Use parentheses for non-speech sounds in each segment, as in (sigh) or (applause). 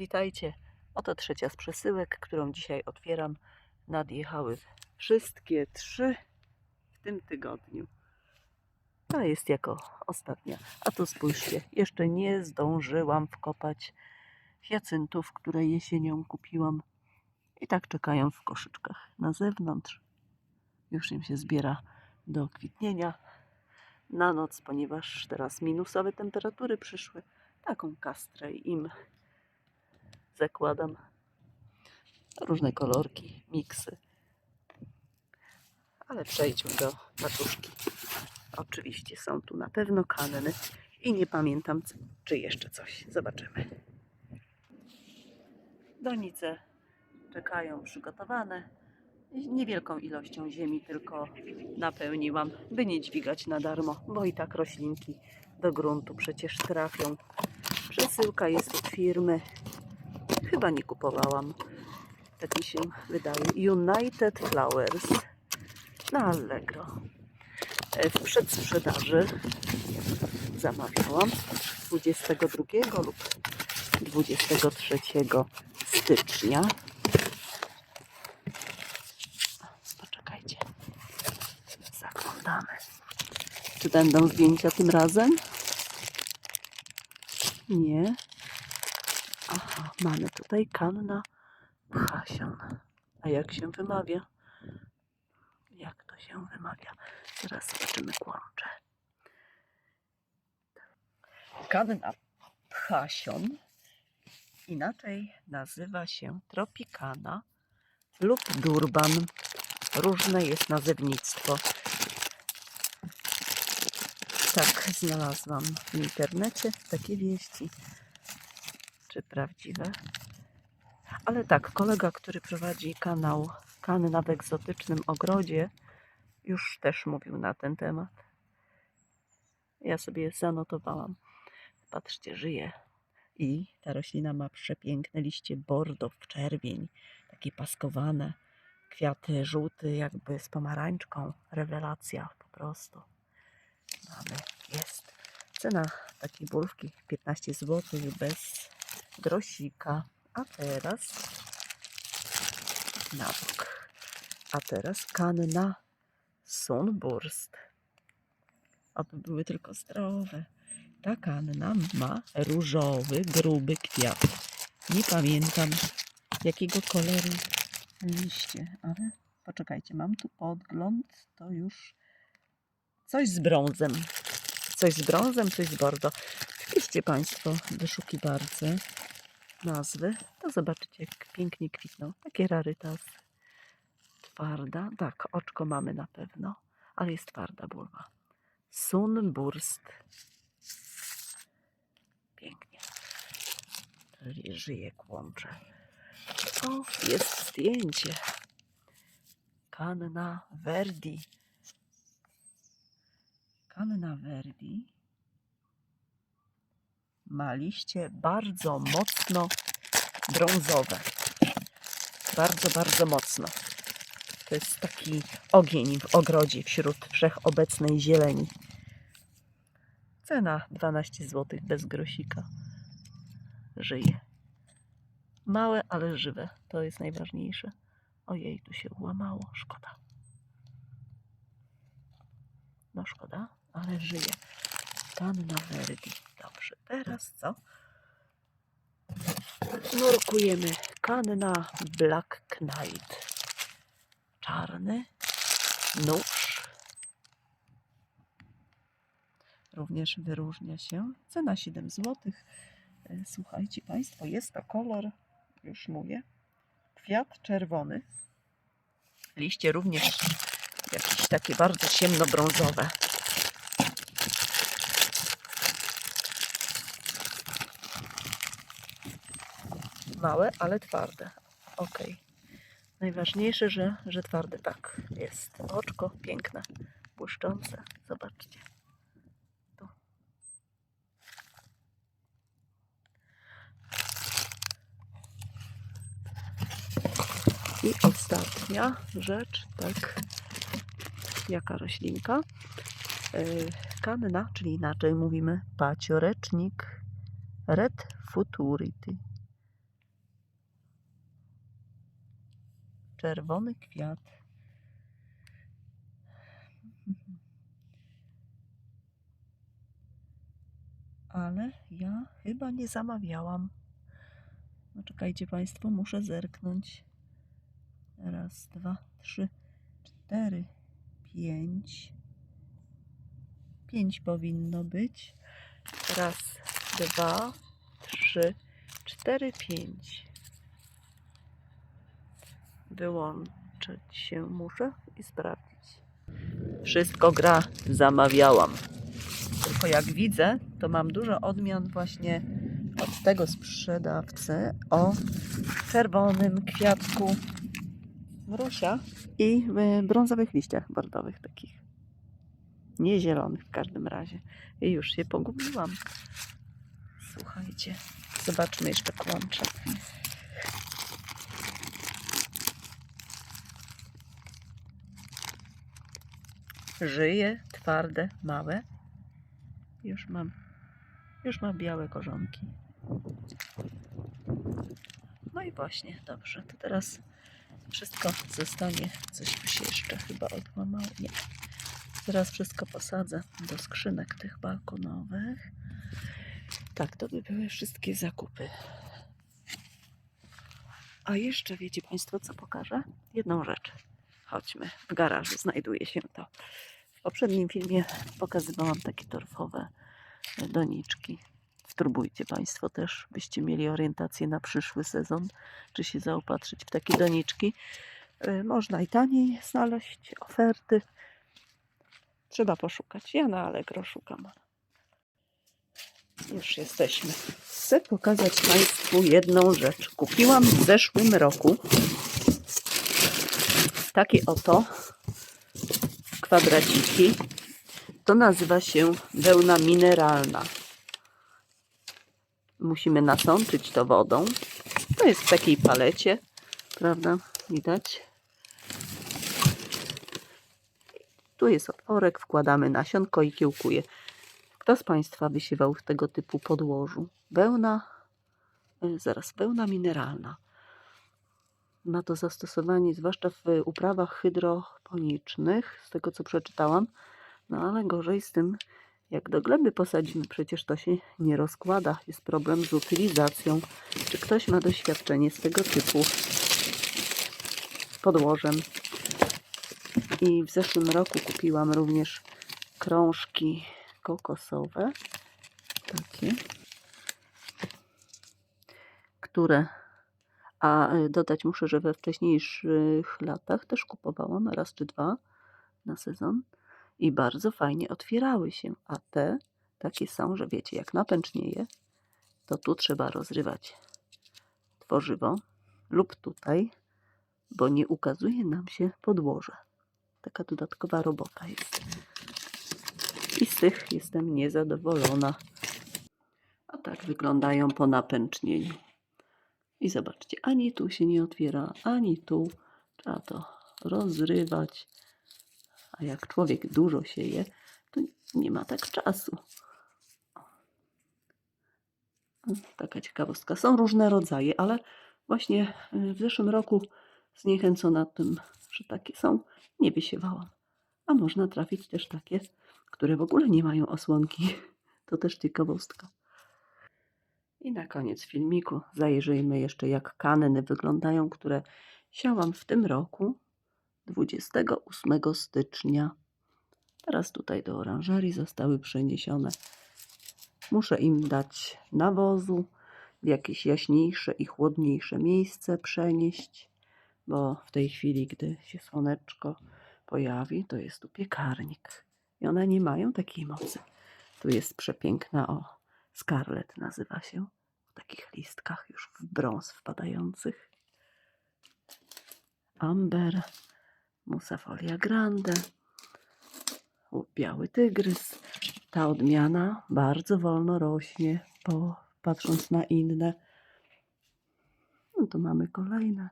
Witajcie. Oto trzecia z przesyłek, którą dzisiaj otwieram. Nadjechały wszystkie trzy w tym tygodniu. Ta jest jako ostatnia. A tu spójrzcie, jeszcze nie zdążyłam wkopać hiacyntów, które jesienią kupiłam. I tak czekają w koszyczkach na zewnątrz. Już im się zbiera do kwitnienia na noc, ponieważ teraz minusowe temperatury przyszły. Taką kastrę im zakładam. Różne kolorki, miksy. Ale przejdźmy do patuszki. Oczywiście są tu na pewno kanny i nie pamiętam, czy jeszcze coś. Zobaczymy. Donice czekają przygotowane. Niewielką ilością ziemi tylko napełniłam, by nie dźwigać na darmo, bo i tak roślinki do gruntu przecież trafią. Przesyłka jest od firmy. Chyba nie kupowałam. Tak mi się wydaje. United Flowers na Allegro. E, W przedsprzedaży zamawiałam 22 lub 23 stycznia. Poczekajcie. Zaglądamy. Czy będą zdjęcia tym razem? Nie. Mamy tutaj kanna Pchasion. A jak się wymawia? Jak to się wymawia? Teraz zobaczymy kłącze. Kanna Pchasion inaczej nazywa się Tropicana lub Durban. Różne jest nazewnictwo. Tak, znalazłam w internecie takie wieści. Czy prawdziwe? Ale tak, kolega, który prowadzi kanał Kanna w egzotycznym ogrodzie, już też mówił na ten temat. Ja sobie zanotowałam. Patrzcie, żyje. I ta roślina ma przepiękne liście bordo w czerwień, takie paskowane, kwiaty żółty jakby z pomarańczką. Rewelacja po prostu. Mamy, jest. Cena takiej bulwki 15 zł bez grosika. A teraz na bok. A teraz kanna Sunburst. Oby były tylko zdrowe. Ta kanna ma różowy, gruby kwiat. Nie pamiętam jakiego koloru liście, ale poczekajcie, mam tu podgląd, to już coś z brązem. Coś z brązem, coś z bordo. Wpiszcie Państwo wyszukiwarce nazwy, to zobaczycie, jak pięknie kwitną. Takie rarytasy. Twarda, tak, oczko mamy na pewno, ale jest twarda bulwa. Sunburst. Pięknie. Czyli żyje kłącze. O, jest zdjęcie. Kanna Verdi. Kanna Verdi ma liście bardzo mocno brązowe. Bardzo, bardzo mocno. To jest taki ogień w ogrodzie wśród wszechobecnej zieleni. Cena 12 zł bez grosika. Żyje. Małe, ale żywe. To jest najważniejsze. Ojej, tu się łamało. Szkoda. No szkoda, ale żyje. Panna Verdi. Dobrze, teraz co? Nurkujemy. Kanna Black Knight. Czarny nóż. Również wyróżnia się. Cena 7 zł. Słuchajcie Państwo, jest to kolor, już mówię, kwiat czerwony. Liście również jakieś takie bardzo ciemnobrązowe. Małe, ale twarde. Ok. Najważniejsze, że, że twarde. Tak, jest. Oczko piękne, błyszczące. Zobaczcie. Tu. I ostatnia rzecz, tak. Jaka roślinka? Yy, kanna, czyli inaczej mówimy paciorecznik Red Futurity. Czerwony kwiat. Ale ja chyba nie zamawiałam. No czekajcie Państwo, muszę zerknąć. Raz, dwa, trzy, cztery, pięć. Pięć powinno być. Raz, dwa, trzy, cztery, pięć. Wyłączyć się muszę i sprawdzić. Wszystko gra, zamawiałam. Tylko jak widzę, to mam dużo odmian właśnie od tego sprzedawcy o czerwonym kwiatku mrusia i y, brązowych liściach bordowych takich. Nie zielonych w każdym razie. I już się pogubiłam. Słuchajcie, zobaczmy jeszcze kłącze. Żyje, twarde, małe. Już mam, już mam białe korzonki. No i właśnie, dobrze, to teraz wszystko zostanie. Coś mi się jeszcze chyba odłamało. Nie. Teraz wszystko posadzę do skrzynek tych balkonowych. Tak, to by były wszystkie zakupy. A jeszcze wiecie Państwo, co pokażę? Jedną rzecz. Chodźmy. W garażu znajduje się to. W poprzednim filmie pokazywałam takie torfowe e, doniczki. Spróbujcie Państwo też, byście mieli orientację na przyszły sezon, czy się zaopatrzyć w takie doniczki. E, Można i taniej znaleźć oferty. Trzeba poszukać. Ja na Allegro szukam. Już jesteśmy. Chcę pokazać Państwu jedną rzecz. Kupiłam w zeszłym roku takie oto kwadraciki. To nazywa się wełna mineralna. Musimy nasączyć to wodą. To jest w takiej palecie, prawda? Widać. Tu jest otworek, wkładamy nasionko i kiełkuje. Kto z Państwa wysiewał w tego typu podłożu? Wełna, y, zaraz, wełna mineralna. Ma to zastosowanie zwłaszcza w uprawach hydroponicznych, z tego co przeczytałam. No ale gorzej z tym, jak do gleby posadzimy, przecież to się nie rozkłada. Jest problem z utylizacją. Czy ktoś ma doświadczenie z tego typu podłożem? I w zeszłym roku kupiłam również krążki kokosowe. Takie. Które. A y, dodać muszę, że we wcześniejszych latach też kupowałam raz czy dwa na sezon i bardzo fajnie otwierały się. A te takie są, że wiecie, jak napęcznieje, to tu trzeba rozrywać tworzywo lub tutaj, bo nie ukazuje nam się podłoże. Taka dodatkowa robota jest. I z tych jestem niezadowolona. A tak wyglądają po napęcznieniu. I zobaczcie, ani tu się nie otwiera, ani tu. Trzeba to rozrywać. A jak człowiek dużo sieje, to nie ma tak czasu. Taka ciekawostka. Są różne rodzaje, ale właśnie y, w zeszłym roku zniechęcona tym, że takie są, nie wysiewałam. A można trafić też takie, które w ogóle nie mają osłonki. (laughs) To też ciekawostka. I na koniec filmiku zajrzyjmy jeszcze, jak kanny wyglądają, które siałam w tym roku 28 stycznia. Teraz tutaj do oranżerii zostały przeniesione. Muszę im dać nawozu, w jakieś jaśniejsze i chłodniejsze miejsce przenieść, bo w tej chwili, gdy się słoneczko pojawi, to jest tu piekarnik. I one nie mają takiej mocy. Tu jest przepiękna, o, scarlet nazywa się, w takich listkach już w brąz wpadających. Amber, Musafolia grande, biały tygrys. Ta odmiana bardzo wolno rośnie, po, patrząc na inne. No tu mamy kolejne.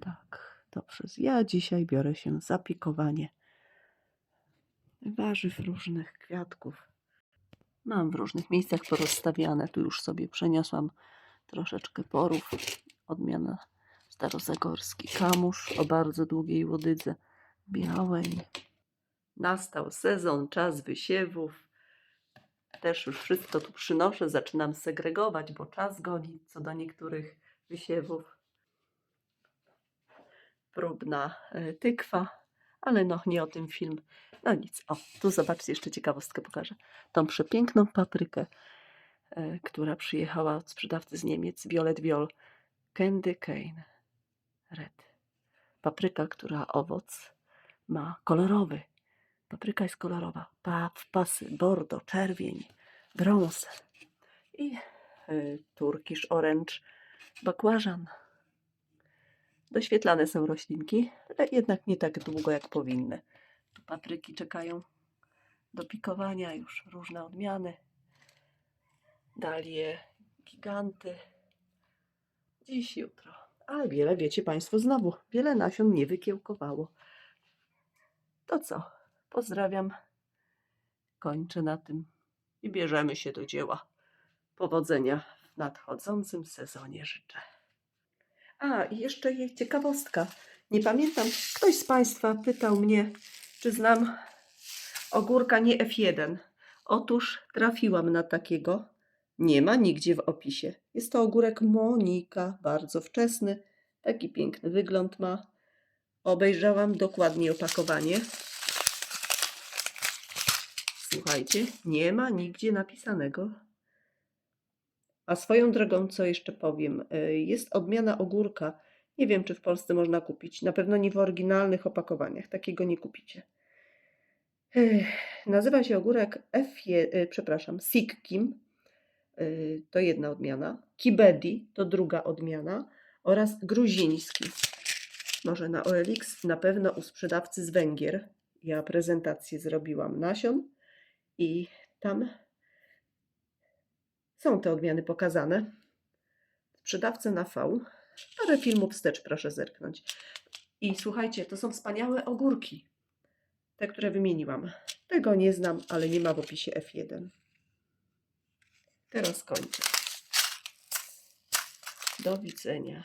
Tak, dobrze. Ja dzisiaj biorę się za pikowanie warzyw różnych kwiatków. Mam w różnych miejscach porozstawiane. Tu już sobie przeniosłam troszeczkę porów. Odmiana Starozagorski kamusz o bardzo długiej łodydze białej. Nastał sezon, czas wysiewów. Też już wszystko tu przynoszę, zaczynam segregować, bo czas goni co do niektórych wysiewów. Próbna e, tykwa, ale no nie o tym film. No nic, o, tu zobaczcie, jeszcze ciekawostkę pokażę. Tą przepiękną paprykę, e, która przyjechała od sprzedawcy z Niemiec, Violet Viol, Candy Cane Red. Papryka, która owoc ma kolorowy. Papryka jest kolorowa. Pa, pasy, bordo, czerwień, brąz i y, turkisz orange, bakłażan. Doświetlane są roślinki, ale jednak nie tak długo jak powinny. Tu papryki czekają do pikowania, już różne odmiany. Dalie, giganty. Dziś, jutro. Ale wiele, wiecie Państwo, znowu wiele nasion nie wykiełkowało. To co? Pozdrawiam. Kończę na tym i bierzemy się do dzieła. Powodzenia w nadchodzącym sezonie życzę. A, i jeszcze jej ciekawostka. Nie pamiętam, ktoś z Państwa pytał mnie, czy znam ogórka nie F1. Otóż trafiłam na takiego. Nie ma nigdzie w opisie. Jest to ogórek Monika, bardzo wczesny. Taki piękny wygląd ma. Obejrzałam dokładnie opakowanie. Słuchajcie, nie ma nigdzie napisanego. A swoją drogą, co jeszcze powiem, y, jest odmiana ogórka. Nie wiem, czy w Polsce można kupić. Na pewno nie w oryginalnych opakowaniach. Takiego nie kupicie. Nazywa się ogórek F, przepraszam, Sikkim. y, To jedna odmiana. Kibedi to druga odmiana. Oraz gruziński. Może na OLX, na pewno u sprzedawcy z Węgier. Ja prezentację zrobiłam nasion i tam są te odmiany pokazane. Sprzedawca na V. Parę filmów wstecz proszę zerknąć. I słuchajcie, to są wspaniałe ogórki. Te, które wymieniłam. Tego nie znam, ale nie ma w opisie F1. Teraz kończę. Do widzenia.